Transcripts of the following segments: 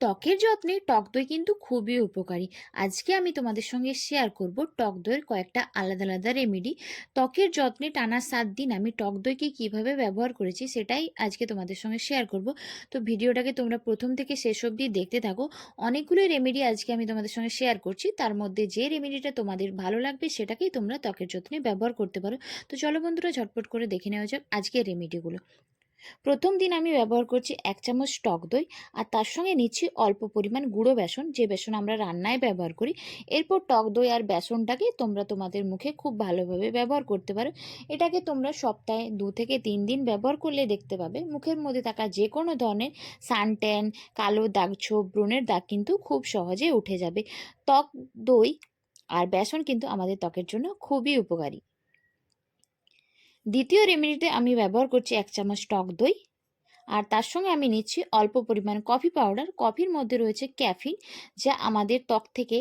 ত্বকের যত্নে টক দই কিন্তু খুবই উপকারী। আজকে আমি তোমাদের সঙ্গে শেয়ার করব টক দইয়ের কয়েকটা আলাদা আলাদা রেমেডি ত্বকের যত্নে টানা সাত দিন আমি টক দইকে কীভাবে ব্যবহার করেছি সেটাই আজকে তোমাদের সঙ্গে শেয়ার করব। তো ভিডিওটাকে তোমরা প্রথম থেকে শেষ অবধি দেখতে থাকো। অনেকগুলো রেমেডি আজকে আমি তোমাদের সঙ্গে শেয়ার করছি। তার মধ্যে যে রেমেডিটা তোমাদের ভালো লাগবে সেটাকেই তোমরা ত্বকের যত্নে ব্যবহার করতে পারো। তো চলো বন্ধুরা ঝটপট করে দেখে নেওয়া যাক আজকের রেমেডিগুলো প্রথম দিন আমি ব্যবহার করছি এক চামচ টক দই, আর তার সঙ্গে নিচ্ছি অল্প পরিমাণ গুঁড়ো বেসন, যে বেসন আমরা রান্নায় ব্যবহার করি। এরপর টক দই আর বেসনটাকে তোমরা তোমাদের মুখে খুব ভালোভাবে ব্যবহার করতে পারো। এটাকে তোমরা সপ্তাহে দু থেকে তিন দিন ব্যবহার করলে দেখতে পাবে। মুখের মধ্যে থাকা যে কোনো ধরনের সানট্যান, কালো দাগ ছোপ ব্রণের দাগ কিন্তু খুব সহজে উঠে যাবে। ত্বক দই আর বেসন কিন্তু আমাদের ত্বকের জন্য খুবই উপকারী। দ্বিতীয় রেমেডিতে আমি ব্যবহার করছি এক চামচ টক দই, আর তার সঙ্গে আমি নিচ্ছি অল্প পরিমাণ কফি পাউডার কফির মধ্যে রয়েছে ক্যাফিন যা আমাদের ত্বক থেকে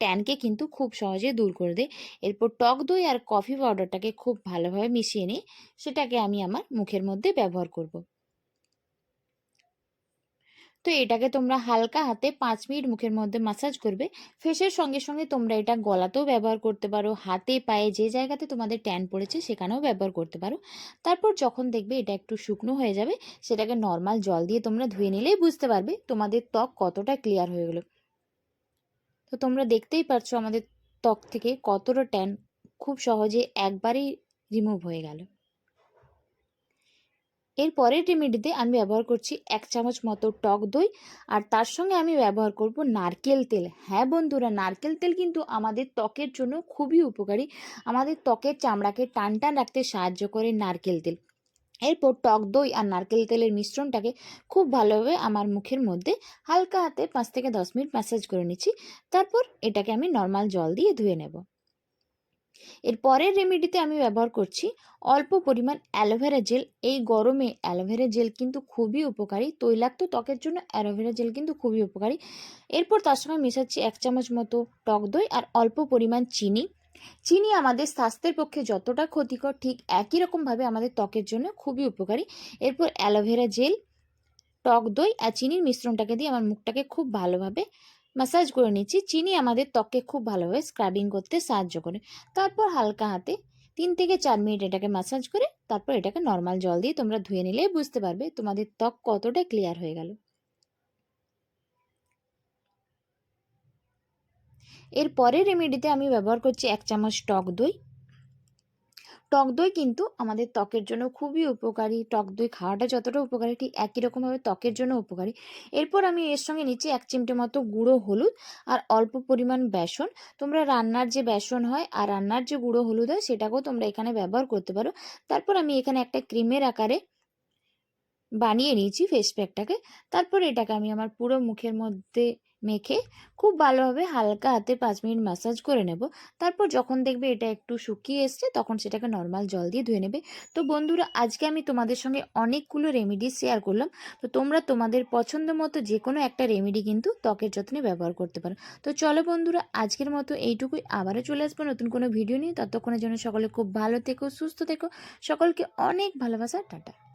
ট্যানকে কিন্তু খুব সহজে দূর করে দেয়। এরপর টক দই আর কফি পাউডারটাকে খুব ভালোভাবে মিশিয়ে নিয়ে সেটাকে আমি আমার মুখের মধ্যে ব্যবহার করব। তো এটাকে তোমরা হালকা হাতে পাঁচ মিনিট মুখের মধ্যে মাসাজ করবে। ফেসের সঙ্গে সঙ্গে তোমরা এটা গলাতেও ব্যবহার করতে পারো, হাতে, পায়ে যে জায়গাতে তোমাদের ট্যান পড়েছে সেখানেও ব্যবহার করতে পারো। তারপর যখন দেখবে এটা একটু শুকনো হয়ে যাবে, সেটাকে নর্মাল জল দিয়ে তোমরা ধুয়ে নিলেই বুঝতে পারবে তোমাদের ত্বক কতটা ক্লিয়ার হয়ে গেলো। তো তোমরা দেখতেই পারছ আমাদের ত্বক থেকে কতটা ট্যান খুব সহজে একবারেই রিমুভ হয়ে গেল। এর পরের রেমেডিতে আমি ব্যবহার করছি এক চামচ মতো টক দই, আর তার সঙ্গে আমি ব্যবহার করব নারকেল তেল। হ্যাঁ বন্ধুরা, নারকেল তেল কিন্তু আমাদের ত্বকের জন্য খুবই উপকারী। আমাদের ত্বকের চামড়াকে টান টান রাখতে সাহায্য করে নারকেল তেল। এরপর টক দই আর নারকেল তেলের মিশ্রণটাকে খুব ভালোভাবে আমার মুখের মধ্যে হালকা হাতে পাঁচ থেকে দশ মিনিট ম্যাসাজ করে নিচ্ছি। তারপর এটাকে আমি নর্মাল জল দিয়ে ধুয়ে নেব। এর পরের রেমেডিতে আমি ব্যবহার করছি অল্প পরিমাণ অ্যালোভেরা জেল। এই গরমে অ্যালোভেরা জেল কিন্তু খুবই উপকারী। তৈলাক্ত ত্বকের জন্য অ্যালোভেরা জেল কিন্তু খুবই উপকারী। এরপর তার সঙ্গে মেশাচ্ছি এক চামচ মতো টক দই আর অল্প পরিমাণ চিনি। চিনি আমাদের স্বাস্থ্যের পক্ষে যতটা ক্ষতিকর, ঠিক একই রকমভাবে আমাদের ত্বকের জন্য খুবই উপকারী। এরপর অ্যালোভেরা জেল, টক দই আর চিনির মিশ্রণটাকে দিয়ে আমার মুখটাকে খুব ভালোভাবে মাসাজ করে নিচ্ছি। চিনি আমাদের ত্বককে খুব ভালোভাবে স্ক্রাবিং করতে সাহায্য করে। তারপর হালকা হাতে তিন থেকে চার মিনিট এটাকে মাসাজ করে তারপর এটাকে নর্মাল জল দিয়ে তোমরা ধুয়ে নিলেই বুঝতে পারবে তোমাদের ত্বক কতটা ক্লিয়ার হয়ে গেল। এর পরের রেমেডিতে আমি ব্যবহার করছি এক চামচ টক দই। টক দই কিন্তু আমাদের ত্বকের জন্য খুবই উপকারী। টক দই খাওয়াটা যতটা উপকারী, ঠিক একই রকমভাবে ত্বকের জন্য উপকারী। এরপর আমি এর সঙ্গে নিচ্ছি এক চিমটে মতো গুঁড়ো হলুদ আর অল্প পরিমাণ বেসন। তোমরা রান্নার যে বেসন হয় আর রান্নার যে গুঁড়ো হলুদ হয়, সেটাকেও তোমরা এখানে ব্যবহার করতে পারো। তারপর আমি এখানে একটা ক্রিমের আকারে বানিয়ে নিয়েছি ফেস প্যাকটাকে তারপর এটাকে আমি আমার পুরো মুখের মধ্যে মেখে খুব ভালোভাবে হালকা হাতে পাঁচ মিনিট ম্যাসাজ করে নেব। তারপর যখন দেখবে এটা একটু শুকিয়ে এসছে, তখন সেটাকে নর্মাল জল দিয়ে ধুয়ে নেবে। তো বন্ধুরা, আজকে আমি তোমাদের সঙ্গে অনেকগুলো রেমেডি শেয়ার করলাম। তো তোমরা তোমাদের পছন্দ মতো যে কোনো একটা রেমেডি কিন্তু ত্বকের যত্নে ব্যবহার করতে পারো। তো চলো বন্ধুরা, আজকের মতো এইটুকুই। আবারও চলে আসব নতুন কোনো ভিডিও নিয়ে। ততক্ষণের জন্য সকলে খুব ভালো থেকো, সুস্থ থেকো। সকলকে অনেক ভালোবাসা। টাটা।